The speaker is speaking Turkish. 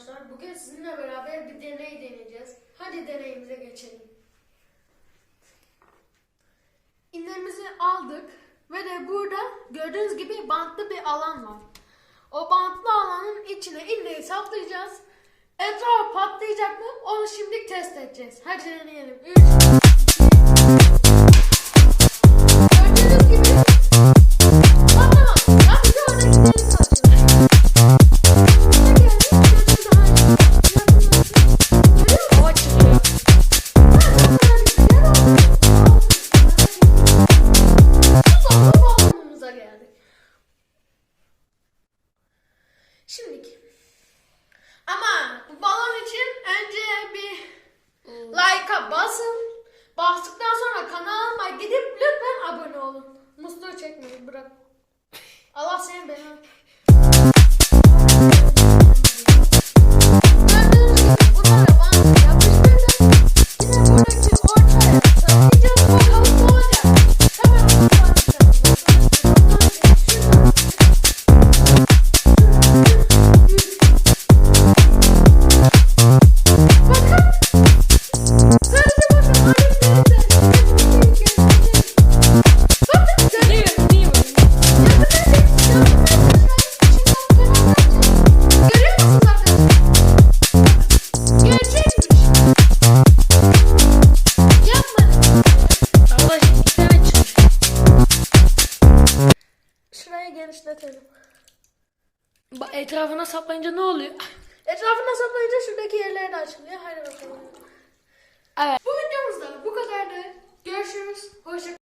arkadaşlar. Bugün sizinle beraber bir deney deneyeceğiz. Hadi deneyimize geçelim. İğnemizi aldık ve de burada gördüğünüz gibi bantlı bir alan var. O bantlı alanın içine iğneyi saplayacağız. Etrafı patlayacak mı? Onu şimdi test edeceğiz. Hadi deneyelim. 3 Şimdiki. Ama balon için önce bir like'a basın. Bastıktan sonra kanalıma gidip lütfen abone olun. Musluğu çekmeyin bırak. Allah seni belanı. Genişletelim. Etrafına saplayınca ne oluyor? Etrafına saplayınca şuradaki yerler de açılıyor. Hadi bakalım. Evet. Bu videomuzda bu kadardı. Görüşürüz. Hoşça